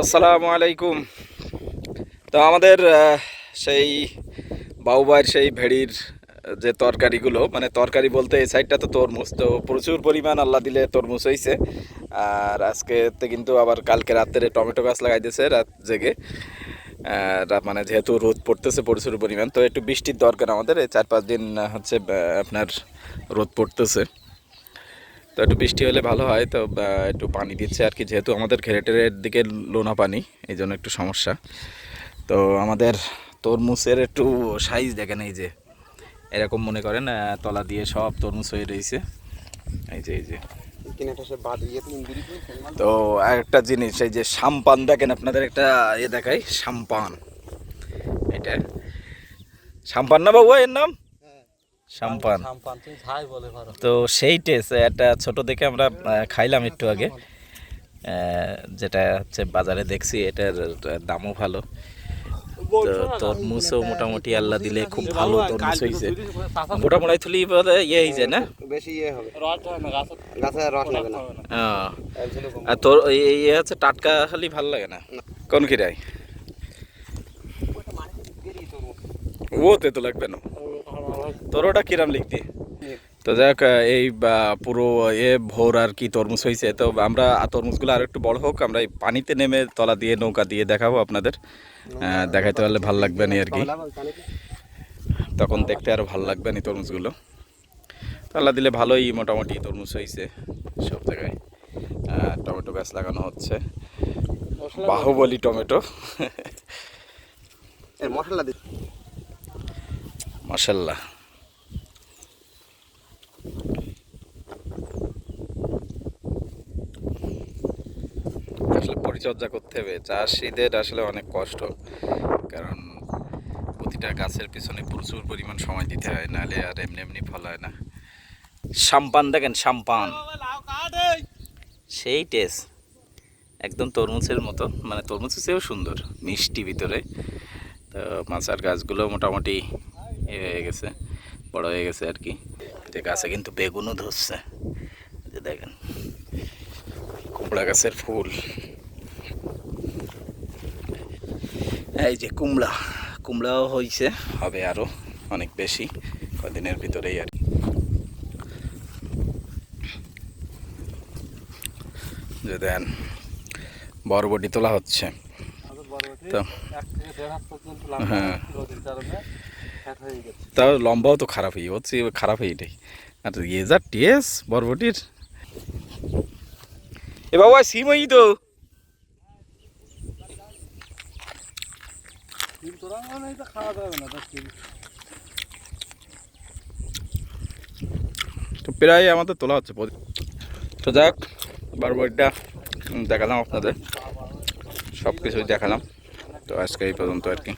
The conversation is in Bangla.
আসসালামু আলাইকুম। তো আমাদের সেই বাউবাইয়ের সেই ভেড়ির যে তরকারিগুলো মানে তরকারি বলতে এই সাইডটা তো তরমুজ। তো প্রচুর পরিমাণ আল্লাহ দিলে তরমুজ হয়েছে আর আজকে কিন্তু আবার কালকে রাত্রে টমেটো গাছ লাগাই দিয়েছে রাত জেগে। মানে যেহেতু রোদ পড়তেছে প্রচুর পরিমাণ, তো একটু বৃষ্টির দরকার আমাদের। এই চার পাঁচ দিন হচ্ছে আপনার রোদ পড়তেছে। তো একটু বৃষ্টি হলে ভালো হয় তো একটু পানি দিচ্ছে আর কি। যেহেতু আমাদের ঘেরেটের দিকে লোনা পানি এই জন্য একটু সমস্যা। তো আমাদের তরমুজের একটু সাইজ দেখেন এই যে এরকম মনে করেন তলা দিয়ে সব তরমুজ হয়ে রয়েছে। এই যে এই যে। তো আরেকটা জিনিস এই যে সাম্পান দেখেন আপনাদের একটা এ দেখাই সাম্পান। এটা। সাম্পান না বাবু এর নাম? সাম্পান পারো। তো সেই টেস্ট একটা ছোট দেখে আমরা খাইলাম একটু আগে। যেটা হচ্ছে বাজারে দেখছি এটার দামও ভালো। তো তরমুজও মোটামুটি আল্লাহ দিলে খুব ভালো তরমুজ হয়েছে মোটামুটি থুলি বলে ইয়ে হয়েছে না? বেশি ইয়ে হবে। না গাছে রস। আর তোর ইয়ে হচ্ছে টাটকা খালি ভালো লাগে না? কোন কিরাই ও তে তো লাগবে না। তোর ওটা কিরাম লিখতি? তো যাক এই পুরো এ ভোর আর কি তরমুজ হয়েছে তো আমরা তরমুজগুলো আর একটু বড় হোক আমরা এই পানিতে নেমে তলা দিয়ে নৌকা দিয়ে দেখাবো আপনাদের। দেখাইতে পারলে ভালো লাগবে না আর কি? তখন দেখতে আরও ভালো লাগবে না তরমুজগুলো। তো আল্লাহ দিলে ভালোই মোটামুটি তরমুজ হয়েছে সব জায়গায়। টমেটো গাছ লাগানো হচ্ছে। বাহুবলী টমেটো। মশলা দিই আসলে পরিচর্যা করতে হবে। চাষিদের আসলে অনেক কষ্ট। কারণ প্রতিটা গাছের পিছনে প্রচুর পরিমাণ সময় দিতে হয় নাহলে আর এমনি এমনি ফল হয় না। সাম্পান দেখেন, সাম্পান। সেই টেস্ট একদম তরমুজের মতো। মানে তরমুজের চেয়েও সুন্দর, মিষ্টি ভিতরে। তো মাচার গাছগুলো মোটামুটি এ হয়ে গেছে, বড় হয়ে গেছে আর কি। যে গাছে কিন্তু বেগুনও ধরছে। দেখেন, কুমড়া গাছের ফুল। এই যে কুমড়া কুমড়াও হয়েছে হবে আরও অনেক বেশি কদিনের ভিতরেই আর যে দেন বরবটি তোলা হচ্ছে। তো হ্যাঁ। তাও লম্বাও তো খারাপ হয়ে হচ্ছে খারাপ হয়ে এটাই। আর ইয়ে যা টেস বরবটির। এ বাবা সিম তো। তো প্রায় আমাদের তোলা হচ্ছে তো যাক বারবারটা দেখালাম আপনাদের। সব কিছুই দেখালাম। তো আজকে এই পর্যন্ত আর কি।